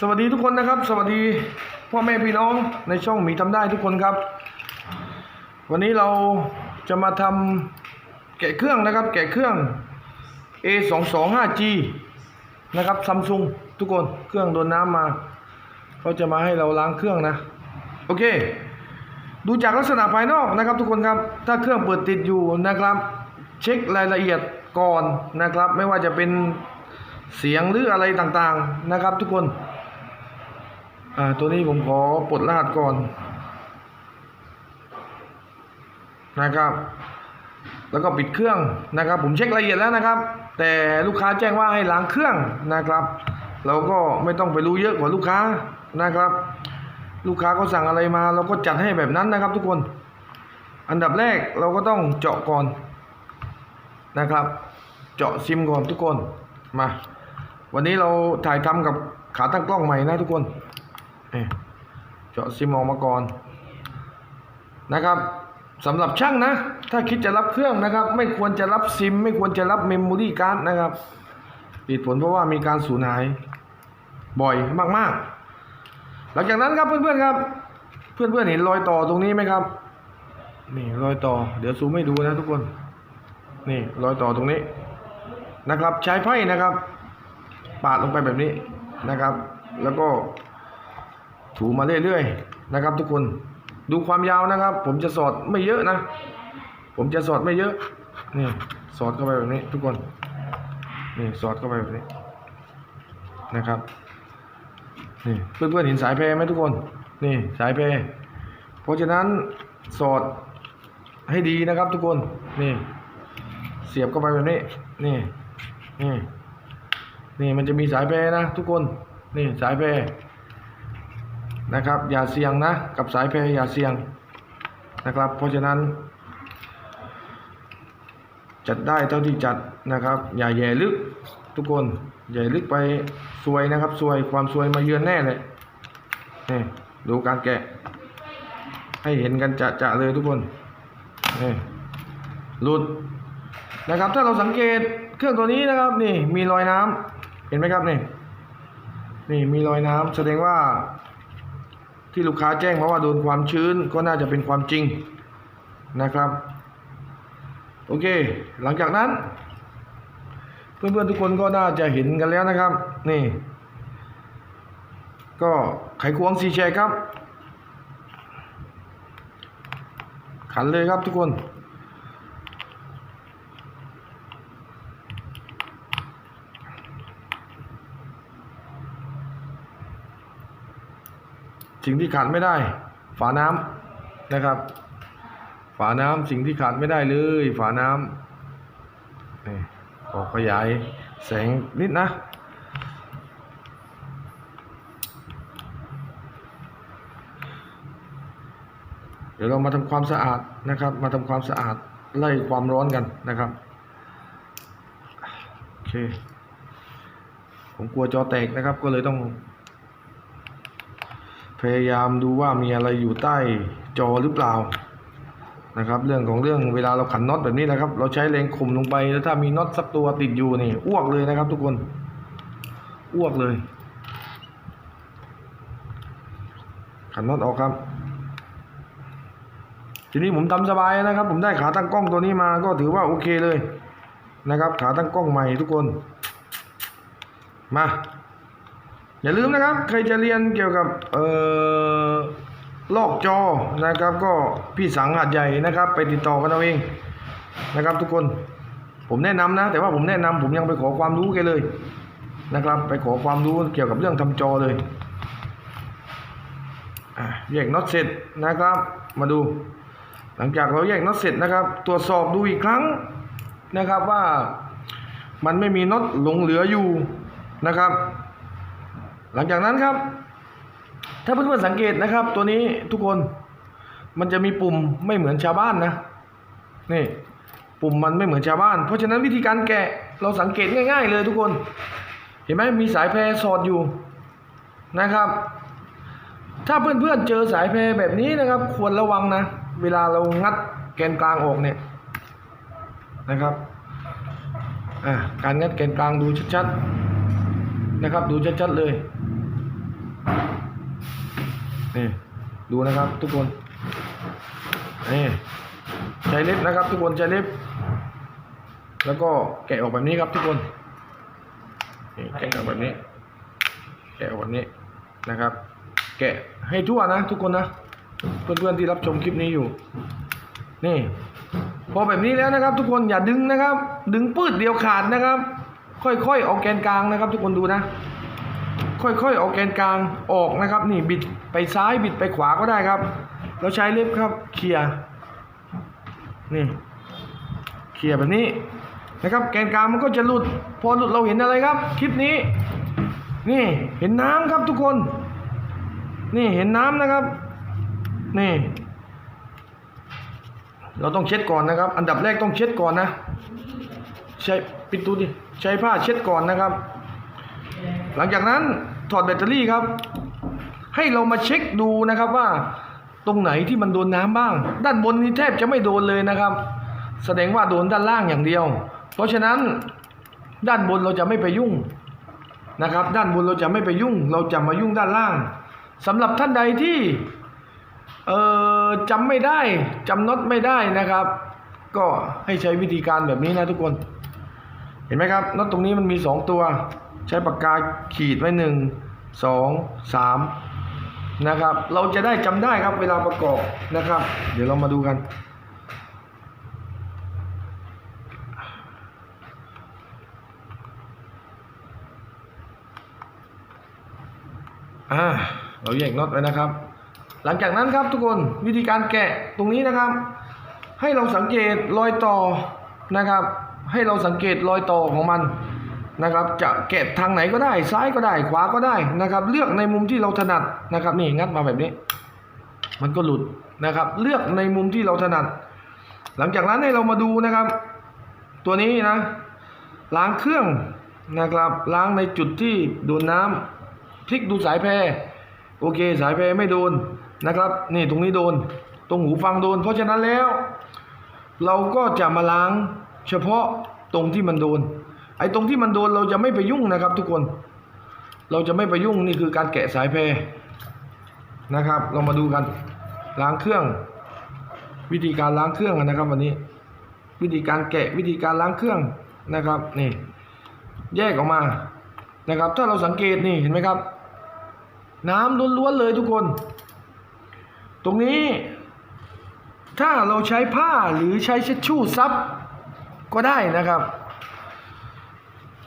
สวัสดีทุกคนนะครับ สวัสดีพ่อแม่พี่น้องในช่องหมีทำได้ทุกคนครับ วันนี้เราจะมาทำแกะเครื่องนะครับ แกะเครื่อง A 2 2 5 G นะครับซัมซุงทุกคนเครื่องโดนน้ำมาเขาจะมาให้เราล้างเครื่องนะ โอเค ดูจากลักษณะภายนอกนะครับ ทุกคนครับถ้าเครื่องเปิดติดอยู่นะครับ เช็ครายละเอียดก่อนนะครับ ไม่ว่าจะเป็นเสียงหรืออะไรต่างๆนะครับ ทุกคน อ่าตัวนี้ผมขอปลดรหัสก่อน นะครับ แล้วก็ปิดเครื่องนะครับ ผมเช็ครายละเอียดแล้วนะครับ แต่ลูกค้าแจ้งว่าให้ล้างเครื่องนะครับเราก็ไม่ต้องไปรู้เยอะกว่าลูกค้านะครับ ลูกค้าก็สั่งอะไรมา เราก็จัดให้แบบนั้นนะครับ ทุกคน อันดับแรกเราก็ต้องเจาะก่อนนะครับ เจาะซิมก่อนทุกคนมา วันนี้เราถ่ายทำกับขาตั้งกล้องใหม่นะทุกคน เจาะซิมออกมาก่อนนะครับสำหรับช่างนะ ถ้าคิดจะรับเครื่องนะครับ ไม่ควรจะรับซิม ไม่ควรจะรับเมมโมรี่การ์ดนะครับเหตุผลเพราะว่ามีการสูญหายบ่อยมากๆ หลังจากนั้นครับเพื่อนๆครับ เพื่อนๆเห็นรอยต่อตรงนี้ไหมครับนี่รอยต่อ เดี๋ยวซูมให้ดูนะทุกคน นี่รอยต่อตรงนี้นะครับ ใช้ไพ่นะครับ ปาดลงไปแบบนี้นะครับ แล้วก็ ถูมาเรื่อยๆนะครับ ทุกคนดูความยาวนะครับ ผมจะสอดไม่เยอะนะ ผมจะสอดไม่เยอะนี่สอดเข้าไปแบบนี้ ทุกคนนี่สอดเข้าไปแบบนี้นะครับนี่เพื่อนๆเห็นสายแพรไหมทุกคนนี่สายแพรเพราะฉะนั้นสอดให้ดีนะครับ ทุกคนนี่ เสียบเข้าไปแบบนี้นี่นี่นี่มันจะมีสายแพรนะ ทุกคนนี่สายแพร นะครับ อย่าเสี่ยงนะ กับสายแพรอย่าเสี่ยงนะครับ เพราะฉะนั้น จัดได้เท่าที่จัดนะครับ อย่าแย่ลึกทุกคนอย่ลึกไปซวยนะครับซวยความซวยมาเยือนแน่เลยนี่ดูการแกะ ให้เห็นกันจะจะเลยทุกคนนี่หลุดนะครับ ถ้าเราสังเกตเครื่องตัวนี้นะครับ นี่มีรอยน้ำเห็นไหมครับนี่นี่มีรอยน้ำแสดงว่า ที่ลูกค้าแจ้งมาว่าโดนความชื้นก็น่าจะเป็นความจริงนะครับ โอเค หลังจากนั้น เพื่อนๆทุกคนก็น่าจะเห็นกันแล้วนะครับ นี่ ก็ไขควงซีแชร์ครับ ขันเลยครับทุกคน สิ่งที่ขาดไม่ได้ ฝาน้ำนะครับ ฝาน้ำสิ่งที่ขาดไม่ได้เลย ฝาน้ำนี่ขอขยายแสงนิดนะเดี๋ยวเรามาทำความสะอาดนะครับ มาทำความสะอาดไล่ความร้อนกันนะครับโอเคผมกลัวจอแตกนะครับก็เลยต้อง พยายามดูว่ามีอะไรอยู่ใต้จอหรือเปล่านะครับ เรื่องของเรื่องเวลาเราขันน็อตแบบนี้นะครับ เราใช้แรงข่มลงไปแล้วถ้ามีน็อตสักตัวติดอยู่นี่อ้วกเลยนะครับ ทุกคนอ้วกเลย ขันน็อตออกครับ ทีนี้ผมทำสบายนะครับ ผมได้ขาตั้งกล้องตัวนี้มาก็ถือว่าโอเคเลยนะครับ ขาตั้งกล้องใหม่ทุกคน มา อย่าลืมนะครับใครจะเรียนเกี่ยวกับเอ่อลอกจอนะครับ ก็พี่สังหัดใหญ่นะครับ ไปติดต่อกันเอาเองนะครับ ทุกคนผมแนะนำนะ แต่ว่าผมแนะนำผมยังไปขอความรู้แกเลยนะครับ ไปขอความรู้เกี่ยวกับเรื่องทำจอเลยอะแยกน็อตเสร็จนะครับ มาดู หลังจากเราแยกน็อตเสร็จนะครับ ตรวจสอบดูอีกครั้งนะครับว่ามันไม่มีน็อตหลงเหลืออยู่นะครับ หลังจากนั้นครับ ถ้าเพื่อนๆสังเกตนะครับ ตัวนี้ทุกคนมันจะมีปุ่มไม่เหมือนชาวบ้านนะนี่ปุ่มมันไม่เหมือนชาวบ้าน เพราะฉะนั้นวิธีการแกะเราสังเกตง่าย ๆ เลยทุกคน เห็นไหมมีสายแพรสอดอยู่นะครับ ถ้าเพื่อนๆเจอสายแพรแบบนี้นะครับ ควรระวังนะ เวลาเรางัดแกนกลางออกเนี่ยนะครับการงัดแกนกลางดูชัดๆนะครับ ดูชัดๆเลย นี่ดูนะครับทุกคนนี่ใช้เล็บนะครับ ทุกคนใช้เล็บ แล้วก็แกะออกแบบนี้ครับทุกคนนี่แกะออกแบบนี้ แกะออกแบบนี้นะครับ แกะให้ทั่วนะ ทุกคนนะเพื่อนๆที่รับชมคลิปนี้อยู่ นี่ พอแบบนี้แล้วนะครับ ทุกคนอย่าดึงนะครับ ดึงปืดเดียวขาดนะครับ ค่อยๆเอาแกนกลางนะครับ ทุกคนดูนะ ค่อยๆเอาแกนกลางออกนะครับ นี่บิดไปซ้ายบิดไปขวาก็ได้ครับ เราใช้เล็บครับเคลียร์นี่เคลียร์แบบนี้นะครับ แกนกลางมันก็จะหลุด พอหลุดเราเห็นอะไรครับ คลิปนี้ นี่เห็นน้ำครับทุกคน นี่เห็นน้ำนะครับ นี่ เราต้องเช็ดก่อนนะครับ อันดับแรกต้องเช็ดก่อนนะ ใช้ปิดตูดิใช้ผ้าเช็ดก่อนนะครับ หลังจากนั้น ถอดแบตเตอรี่ครับ ให้เรามาเช็คดูนะครับว่าตรงไหนที่มันโดนน้ำบ้าง ด้านบนนี้แทบจะไม่โดนเลยนะครับ แสดงว่าโดนด้านล่างอย่างเดียว เพราะฉะนั้นด้านบนเราจะไม่ไปยุ่งนะครับ ด้านบนเราจะไม่ไปยุ่ง เราจะมายุ่งด้านล่างสำหรับท่านใดที่เอ่อจำไม่ได้จำน็อตไม่ได้นะครับ ก็ให้ใช้วิธีการแบบนี้นะทุกคน เห็นไหมครับน็อตตรงนี้มันมีสองตัว ใช้ปากกาขีดไว้หนึ่งสองสามนะครับ เราจะได้จำได้ครับเวลาประกอบนะครับ เดี๋ยวเรามาดูกัน อ่า เราแยกน็อตไว้นะครับ หลังจากนั้นครับทุกคนวิธีการแกะตรงนี้นะครับ ให้เราสังเกตรอยต่อนะครับ ให้เราสังเกตรอยต่อของมัน นะครับจะแกะทางไหนก็ได้ซ้ายก็ได้ขวาก็ได้นะครับ เลือกในมุมที่เราถนัดนะครับ นี่งัดมาแบบนี้ มันก็หลุดนะครับ เลือกในมุมที่เราถนัด หลังจากนั้นให้เรามาดูนะครับ ตัวนี้นะ ล้างเครื่องนะครับ ล้างในจุดที่โดนน้ำพลิกดูสายแพรโอเค สายแพรไม่โดนนะครับ นี่ตรงนี้โดน ตรงหูฟังโดน เพราะฉะนั้นแล้ว เราก็จะมาล้างเฉพาะตรงที่มันโดน ไอ้ตรงที่มันโดนเราจะไม่ไปยุ่งนะครับ ทุกคน เราจะไม่ไปยุ่งนี่คือการแกะสายแพรนะครับ เรามาดูกันล้างเครื่อง วิธีการล้างเครื่องนะครับ วันนี้ วิธีการแกะวิธีการล้างเครื่องนะครับนี่ แยกออกมานะครับ ถ้าเราสังเกตนี่เห็นไหมครับ น้ำล้วนๆเลยทุกคน ตรงนี้ ถ้าเราใช้ผ้าหรือใช้เช็ดชู่ซับก็ได้นะครับ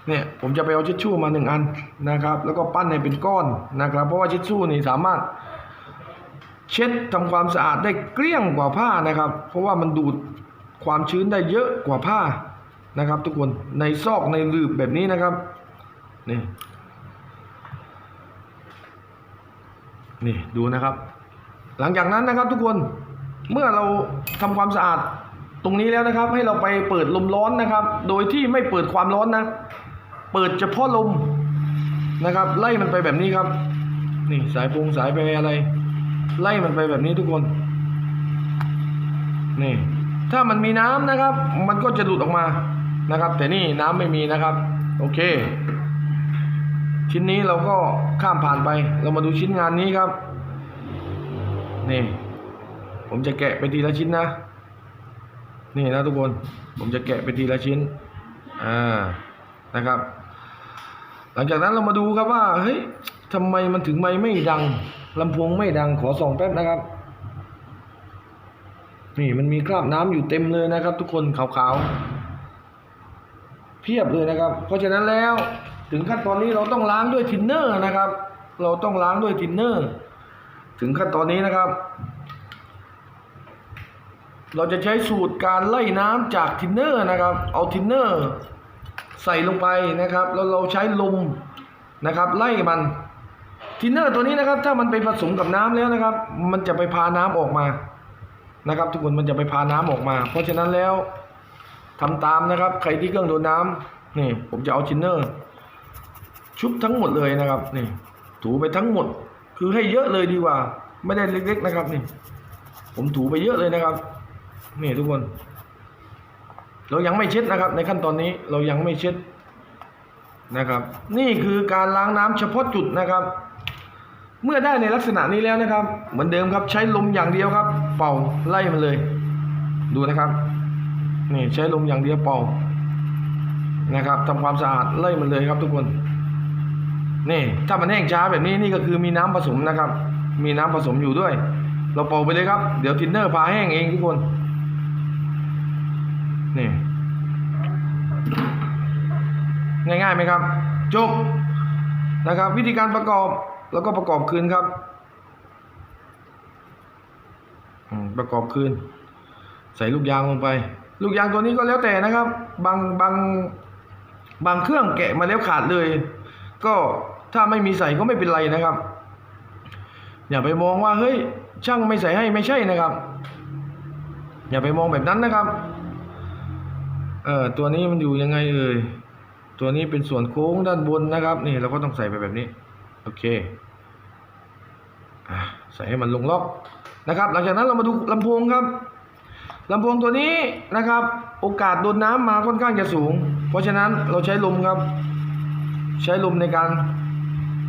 เนี่ยผมจะไปเอาเช็ดชู่มาหนึ่งอันนะครับ แล้วก็ปั้นให้เป็นก้อนนะครับ เพราะว่าเช็ดชู่นี่สามารถ เช็ดทำความสะอาดได้เกลี้ยงกว่าผ้านะครับ เพราะว่ามันดูดความชื้นได้เยอะกว่าผ้านะครับ ทุกคนในซอกในลืบแบบนี้นะครับนี่นี่ดูนะครับ หลังจากนั้นนะครับทุกคนเมื่อเราทำความสะอาดตรงนี้แล้วนะครับ ให้เราไปเปิดลมร้อนนะครับ โดยที่ไม่เปิดความร้อนนะ ปิดเฉพาะลมนะครับ ไล่มันไปแบบนี้ครับ นี่สายพุงสายไปอะไร ไล่มันไปแบบนี้ทุกคน นี่ ถ้ามันมีน้ำนะครับ มันก็จะหลุดออกมานะครับ แต่นี่น้ำไม่มีนะครับ โอเค ชิ้นนี้เราก็ข้ามผ่านไป เรามาดูชิ้นงานนี้ครับ นี่ ผมจะแกะไปทีละชิ้นนะ นี่นะทุกคน ผมจะแกะไปทีละชิ้น อ่า นะครับ หลังจากนั้นเรามาดูครับว่าเฮ้ยทำไมมันถึงไม่ไม่ดังลำโพงไม่ดังขอส่องแป๊บนะครับ นี่มันมีคราบน้ำอยู่เต็มเลยนะครับ ทุกคนขาวๆเพียบเลยนะครับ เพราะฉะนั้นแล้วถึงขั้นตอนนี้เราต้องล้างด้วยทินเนอร์นะครับ เราต้องล้างด้วยทินเนอร์ ถึงขั้นตอนนี้นะครับ เราจะใช้สูตรการไล่น้ำจากทินเนอร์นะครับ เอาทินเนอร์ ใส่ลงไปนะครับแล้วเราใช้ลมนะครับไล่มันทินเนอร์ตัวนี้นะครับ ถ้ามันไปผสมกับน้ำแล้วนะครับ มันจะไปพาน้ำออกมานะครับ ทุกคนมันจะไปพาน้ำออกมา เพราะฉะนั้นแล้วทำตามนะครับ ใครที่เครื่องโดนน้ำนี่ผมจะเอาทินเนอร์ ชุบทั้งหมดเลยนะครับนี่ถูไปทั้งหมด คือให้เยอะเลยดีกว่า ไม่ได้เล็ก ๆ นะครับนี่ ผมถูไปเยอะเลยนะครับนี่ทุกคน เรายังไม่เช็ดนะครับ ในขั้นตอนนี้เรายังไม่เช็ดนะครับ นี่คือการล้างน้ำเฉพาะจุดนะครับ เมื่อได้ในลักษณะนี้แล้วนะครับ เหมือนเดิมครับใช้ลมอย่างเดียวครับ เป่าไล่มันเลย ดูนะครับนี่ใช้ลมอย่างเดียวเป่านะครับทำความสะอาดไล่มันเลยครับทุกคนนี่ถ้ามันแห้งช้าแบบนี้นี่ก็คือมีน้ำผสมนะครับ มีน้ำผสมอยู่ด้วย เราเป่าไปเลยครับ เดี๋ยวทินเนอร์พาแห้งเองทุกคน นี่ง่ายๆไหมครับ จบนะครับ วิธีการประกอบแล้วก็ประกอบคืนครับประกอบคืน ใส่ลูกยางลงไป ลูกยางตัวนี้ก็แล้วแต่นะครับ บางบางบางเครื่องแกะมาแล้วขาดเลย ก็ถ้าไม่มีใส่ก็ไม่เป็นไรนะครับ อย่าไปมองว่าเฮ้ยช่างไม่ใส่ให้ไม่ใช่นะครับ อย่าไปมองแบบนั้นนะครับ เออตัวนี้มันอยู่ยังไงเอ่ยตัวนี้เป็นส่วนโค้งด้านบนนะครับ นี่เราก็ต้องใส่ไปแบบนี้ โอเคใส่ให้มันลงล็อกนะครับ หลังจากนั้นเรามาดูลำโพงครับลำโพงตัวนี้นะครับ โอกาสโดนน้ำมาค่อนข้างจะสูง เพราะฉะนั้นเราใช้ลมครับ ใช้ลมในการ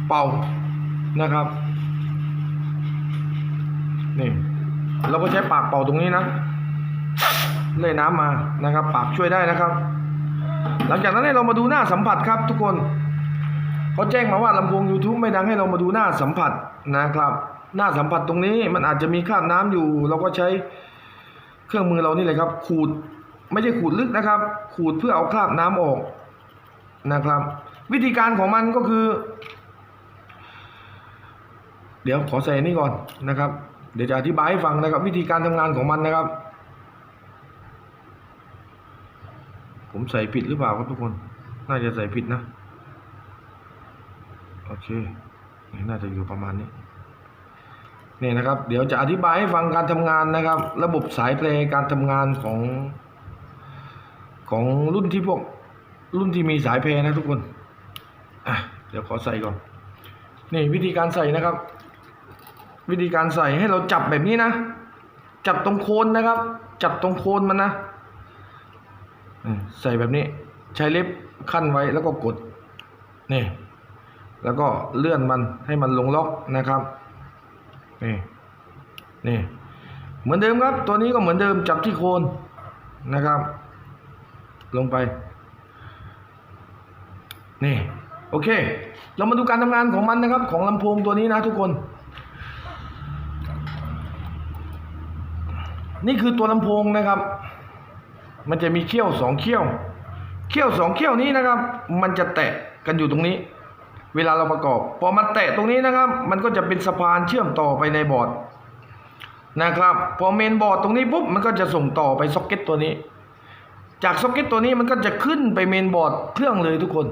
เป่านะครับนี่เราก็ใช้ปากเป่าตรงนี้นะ เลยน้ำมานะครับ ปากช่วยได้นะครับ หลังจากนั้นให้เรามาดูหน้าสัมผัสครับทุกคนเขาแจ้งมาว่าลำโพง YouTube ไม่ดังให้เรามาดูหน้าสัมผัสนะครับ หน้าสัมผัสตรงนี้มันอาจจะมีคราบน้ำอยู่ เราก็ใช้เครื่องมือเรานี่เลยครับ ขูดไม่ใช่ขูดลึกนะครับ ขูดเพื่อเอาคราบน้ำออกนะครับ วิธีการของมันก็คือ เดี๋ยวขอใส่นี่ก่อนนะครับ เดี๋ยวจะอธิบายให้ฟังนะครับ วิธีการทำงานของมันนะครับ ผมใส่ผิดหรือเปล่าครับทุกคน น่าจะใส่ผิดนะ โอเคนี่น่าจะอยู่ประมาณนี้นี่นะครับ เดี๋ยวจะอธิบายให้ฟังการทำงานนะครับ ระบบสายเพลงการทำงานของ ของรุ่นที่พวก รุ่นที่มีสายเพลงนะทุกคนอะเดี๋ยวขอใส่ก่อน นี่วิธีการใส่นะครับ วิธีการใส่ให้เราจับแบบนี้นะ จับตรงโคนนะครับ จับตรงโคนมันนะ ใส่แบบนี้ใช้เล็บขั้นไว้แล้วก็กดนี่แล้วก็เลื่อนมันให้มันลงล็อกนะครับนี่นี่เหมือนเดิมครับ ตัวนี้ก็เหมือนเดิมจับที่โคนนะครับ ลงไป นี่โอเค เรามาดูการทำงานของมันนะครับ ของลำโพงตัวนี้นะทุกคน นี่คือตัวลำโพงนะครับ มันจะมีเขี้ยวสองเขี้ยว เขี้ยวสองเขี้ยวนี้นะครับ มันจะแตะกันอยู่ตรงนี้ เวลาเราประกอบ พอมันแตะตรงนี้นะครับ มันก็จะเป็นสะพานเชื่อมต่อไปในบอร์ดนะครับ พอเมนบอร์ดตรงนี้ปุ๊บ มันก็จะส่งต่อไปซ็อกเก็ตตัวนี้ จากซ็อกเก็ตตัวนี้มันก็จะขึ้นไปเมนบอร์ดเครื่องเลยทุกคน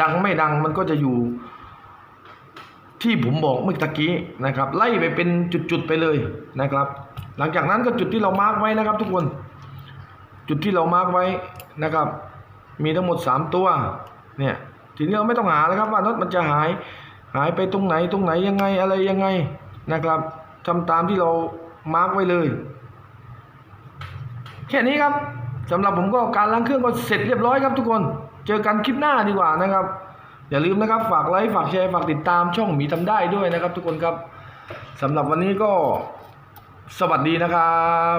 ดังไม่ดังมันก็จะอยู่ ที่ผมบอกเมื่อตะกี้นะครับ ไล่ไปเป็นจุดๆไปเลยนะครับ หลังจากนั้นก็จุดที่เรามาร์กไว้นะครับทุกคน จุดที่เรามาร์กไว้นะครับ มีทั้งหมด 3 ตัวเนี่ยทีนี้เราไม่ต้องหาแล้วครับว่าน็อตมันจะหายหายไปตรงไหนตรงไหนยังไงอะไรยังไงนะครับทำตามที่เรามาร์กไว้เลย แค่นี้ครับสำหรับผมก็การล้างเครื่องก็เสร็จเรียบร้อยครับทุกคนเจอกันคลิปหน้าดีกว่านะครับ อย่าลืมนะครับฝากไลค์ฝากแชร์ฝากติดตามช่องหมีทำได้ด้วยนะครับ ทุกคนครับสำหรับวันนี้ก็สวัสดีนะครับ